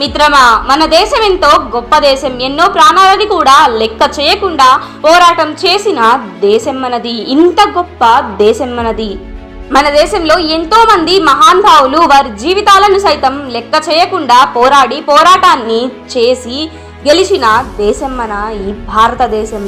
మిత్రమా మన దేశం ఎంతో గొప్ప దేశం. ఎన్నో ప్రాణాలని కూడా లెక్క చేయకుండా పోరాటం చేసిన దేశం మనది ఇంత గొప్ప దేశం మనది మన దేశంలో ఎంతో మంది మహానుభావులు వారి జీవితాలను సైతం లెక్క చేయకుండా పోరాడి పోరాటాన్ని చేసి గెలిచిన దేశం మన ఈ భారతదేశం.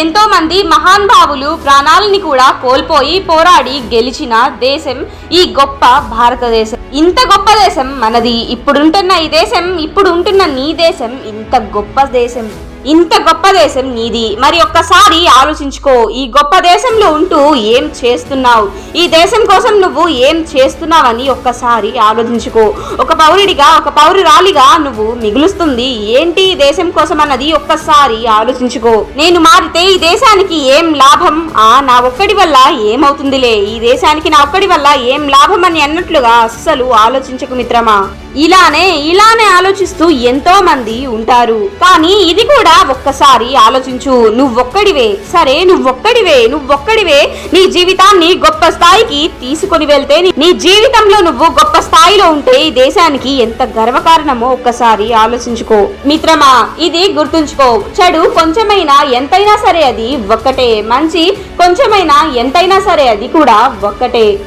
ఎంతో మంది మహానుభావులు ప్రాణాలని కూడా కోల్పోయి పోరాడి గెలిచిన దేశం ఈ గొప్ప భారతదేశం. ఇంత గొప్ప దేశం మనది. ఇప్పుడుంటున్న ఈ దేశం ఇప్పుడు ఉంటున్న నీ దేశం ఇంత గొప్ప దేశం. ఇంత గొప్ప దేశం నీది. మరి ఒక్కసారి ఆలోచించుకో ఈ గొప్ప దేశంలో ఉంటూ ఏం చేస్తున్నావు? ఈ దేశం కోసం నువ్వు ఏం చేస్తున్నావని ఒక్కసారి ఆలోచించుకో. ఒక పౌరుడిగా ఒక పౌరురాలిగా నువ్వు మిగులుస్తుంది. ఏంటి ఈ దేశం కోసం అన్నది ఒక్కసారి ఆలోచించుకో. నేను మారితే ఈ దేశానికి ఏం లాభం? ఆ నా ఒక్కడి వల్ల ఏమవుతుందిలే. ఈ దేశానికి నా ఒక్కడి వల్ల ఏం లాభం అని అన్నట్లుగా అస్సలు ఆలోచించకు మిత్రమా? ఇలానే ఇలానే ఆలోచిస్తూ ఎంతో మంది ఉంటారు. కానీ ఇది కూడా ఒక్కసారి ఆలోచించు. నువ్వొక్కడివే. సరే నువ్వొక్కడివే నువ్వొక్కడివే. నీ జీవితాన్ని గొప్ప స్థాయికి తీసుకొని వెళ్తే నీ- నీ జీవితంలో నువ్వు గొప్ప స్థాయిలో ఉంటే ఈ దేశానికి ఎంత గర్వకారణమో ఒక్కసారి ఆలోచించుకో. మిత్రమా ఇది గుర్తుంచుకో. చెడు కొంచెమైనా ఎంతైనా సరే అది ఒక్కటే. మంచి కొంచెమైనా ఎంతైనా సరే అది కూడా ఒక్కటే.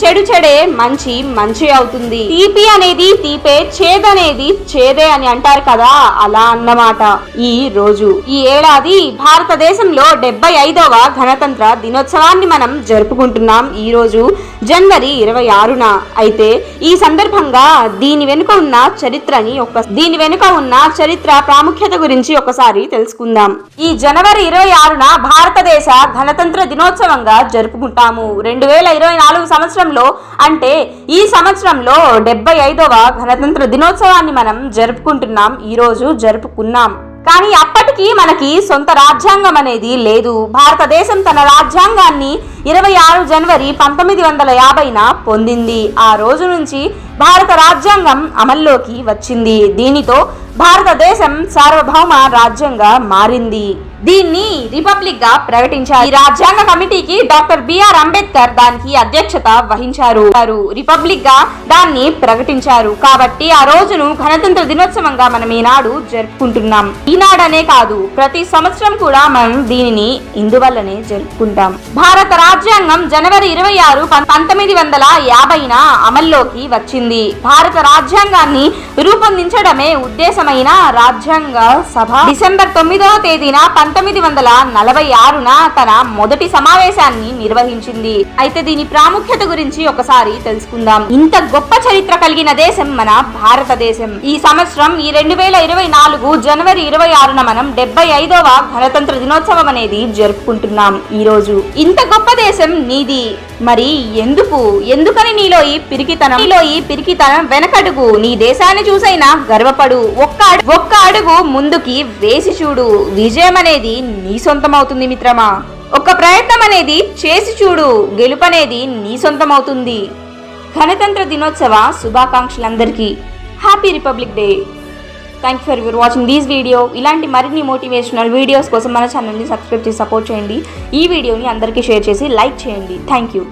చెడు చెడే మంచి మంచి అవుతుంది. తీపి అనేది తీపే చేదనేది చేదే అని అంటారు కదా అలా అన్నమాట. ఈ రోజు ఈ ఏడాది భారతదేశంలో డెబ్బై ఐదవ గణతంత్ర దినోత్సవాన్ని మనం జరుపుకుంటున్నాం ఈ రోజు జనవరి ఇరవై ఆరున. అయితే ఈ సందర్భంగా దీని వెనుక ఉన్న చరిత్రని ఒక దీని వెనుక ఉన్న చరిత్ర ప్రాముఖ్యత గురించి ఒకసారి తెలుసుకుందాం. ఈ జనవరి ఇరవై ఆరున భారతదేశ గణతంత్ర దినోత్సవంగా జరుపుకుంటాము. రెండు వేల ఇరవై నాలుగు సంవత్సరం సంవత్సరంలో అంటే ఈ సంవత్సరంలో డెబ్బై ఐదవ గణతంత్ర దినోత్సవాన్ని మనం జరుపుకుంటున్నాం ఈ రోజు జరుపుకున్నాం. కానీ అప్పటికి మనకి సొంత రాజ్యాంగం అనేది లేదు. భారతదేశం తన రాజ్యాంగాన్ని ఇరవై ఆరు జనవరి పంతొమ్మిది వందల యాభైన పొందింది. ఆ రోజు నుంచి భారత రాజ్యాంగం అమల్లోకి వచ్చింది. దీనితో భారతదేశం సార్వభౌమ రాజ్యంగా మారింది. దీన్ని రిపబ్లిక్గా ప్రకటించారు. ఈ రాజ్యాంగ కమిటీకి డాక్టర్ బిఆర్ అంబేద్కర్ దానికి అధ్యక్షత వహించారు. రిపబ్లిక్గా దాన్ని ప్రకటించారు. కాబట్టి ఆ రోజును గణతంత్ర దినోత్సవంగా మనం ఈనాడు జరుపుకుంటున్నాం. ఈనాడనే కాదు ప్రతి సంవత్సరం కూడా మనం దీనిని ఇందువల్లనే జరుపుకుంటాం. భారత రాజ్యాంగం జనవరి ఇరవై ఆరు పంతొమ్మిది వందల యాభైన అమల్లోకి వచ్చింది. భారత రాజ్యాంగాన్ని రూపొందించడమే ఉద్దేశమైన రాజ్యాంగ సభ. డిసెంబర్ తొమ్మిదవ తేదీన పంతొమ్మిది వందల నలభై ఆరున తన మొదటి సమావేశాన్ని నిర్వహించింది. అయితే దీని ప్రాముఖ్యత గురించి ఒకసారి తెలుసుకుందాం. ఇంత గొప్ప చరిత్ర కలిగిన దేశం మన భారతదేశం. ఈ సంవత్సరం ఈ రెండు వేల ఇరవై నాలుగు జనవరి ఇరవై ఆరున మనం డెబ్బై ఐదవ గణతంత్ర దినోత్సవం అనేది జరుపుకుంటున్నాం ఈ రోజు ఇంత గొప్ప దేశం నీది. మరి ఎందుకు? ఎందుకని నీలో ఈ పిరికితనం? నీలో ఈ పిరికితనం వెనకడుగు. నీ దేశాన్ని చూసైనా గర్వపడు. ఒక్క ఒక్క అడుగు ముందుకి వేసి చూడు. విజయం అనేది నీ సొంతమవుతుంది మిత్రమా. ఒక ప్రయత్నం అనేది చేసి చూడు. గెలుపనేది నీ సొంతమవుతుంది. గణతంత్ర దినోత్సవ శుభాకాంక్షలందరికీ. Happy republic day. Thank you for your watching these video ఇలాంటి మరిన్ని మోటివేషనల్ వీడియోస్ కోసం మన ఛానల్ని సబ్స్క్రైబ్ చేసి సపోర్ట్ చేయండి. ఈ వీడియోని అందరికీ షేర్ చేసి లైక్ చేయండి. Thank you